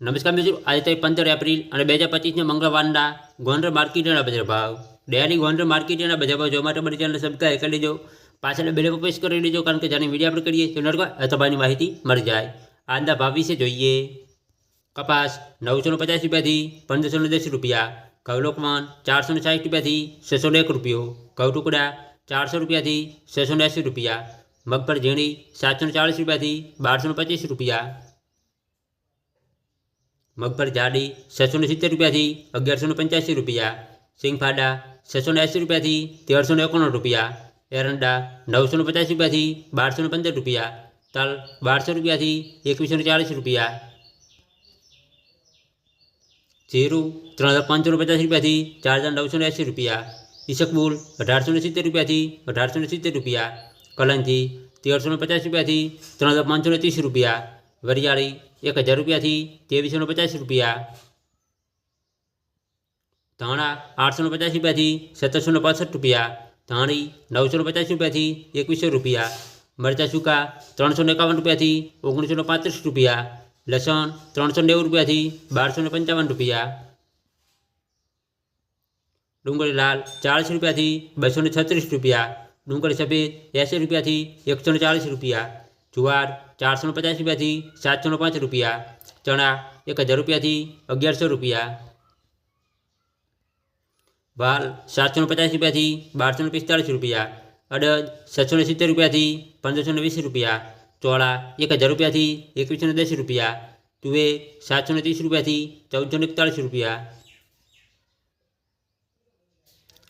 નમસ્કાર મિત્રો, આજે તારીખ પંદર એપ્રિલ અને બે હજાર પચીસના મંગળવારના ગોંડર માર્કેટના બજાર ભાવ. ડેરી ગોંડર માર્કેટના બજાર ભાવ જોવા માટે મારી ચેનલ સબસ્ક્રાઈબ કરી લેજો. પાછળ બેલ પર પ્રેસ કરી લેજો, કારણ કે જાણે વીડિયો આપણે કરીએ તો નડકો અથવાની માહિતી મળી જાય. આજના ભાવ વિશે જોઈએ. કપાસ નવસો ને પચાસ રૂપિયાથી પંદરસો ને દસ રૂપિયા. ઘઉં લોકમાન ચારસો ને સાઠ રૂપિયાથી છસો એક રૂપિયો. ઘઉં ટુકડા ચારસો રૂપિયાથી છસો એંસી રૂપિયા. મગફળ ઝીણી સાતસો ચાળીસ રૂપિયાથી બારસો પચીસ રૂપિયા. મગફળ જાડી છસો ને સિત્તેર રૂપિયાથી અગિયારસો ને પંચ્યાસી રૂપિયા સિંગફાડા છસો ને એંસી રૂપિયાથી તેરસો ને એકોણું રૂપિયા એરંડા નવસો ને પચાસ રૂપિયાથી બારસો ને પંદર રૂપિયા તલ બારસો રૂપિયાથી એકવીસો ને ચાલીસ રૂપિયા જીરું ત્રણ હજાર પાંચસો ને પચાસ રૂપિયાથી ચાર હજાર નવસો ને એંસી રૂપિયા ઈસકબુલ અઢારસો ને સિત્તેર રૂપિયાથી અઢારસો ને સિત્તેર રૂપિયા કલંજી તેરસો ને પચાસ રૂપિયાથી ત્રણ હજાર પાંચસો ને ત્રીસ રૂપિયા વરિયાળી એક હજાર રૂપિયાથી ત્રેવીસો ને પચાસ રૂપિયા ધાણા આઠસો ને પચાસ રૂપિયાથી સત્તરસો ને પાસઠ રૂપિયા ધાણી નવસો ને પચાસ રૂપિયાથી એકવીસો રૂપિયા મરચાં સૂકા ત્રણસો ને એકાવન રૂપિયાથી ઓગણીસો ને પાંત્રીસ રૂપિયા લસણ ત્રણસો નેવું રૂપિયાથી બારસો ને પંચાવન રૂપિયા ડુંગળી લાલ ચાળીસ રૂપિયાથી બસો ને છત્રીસ રૂપિયા ડુંગળી સફેદ એંસી રૂપિયાથી એકસો ને ચાળીસ રૂપિયા જુવાર ચારસો ને પચાસ રૂપિયાથી સાતસો ને પાંચ રૂપિયા ચણા એક હજાર રૂપિયાથી અગિયારસો રૂપિયા વાલ સાતસો ને પચાસ રૂપિયાથી બારસો ને પિસ્તાળીસ રૂપિયા અડદ છસો ને સિત્તેર રૂપિયાથી પંદરસો ને વીસ રૂપિયા ચોળા એક હજાર રૂપિયાથી એકવીસો ને દસ રૂપિયા તુવેર સાતસો ને ત્રીસ રૂપિયાથી ચૌદસો ને એકતાળીસ રૂપિયા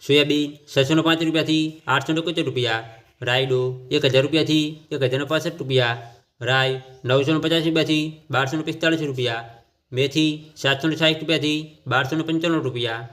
સોયાબીન છસો ને પાંચ રૂપિયાથી આઠસો ને એકોતેર રૂપિયા રાયડો એક હજાર રૂપિયાથી એક હજાર પાસઠ રૂપિયા. રાય નવસો પચાસ રૂપિયાથી બારસો પિસ્તાળીસ રૂપિયા. મેથી સાતસો ને સાઠ રૂપિયાથી બારસો પંચાણું રૂપિયા.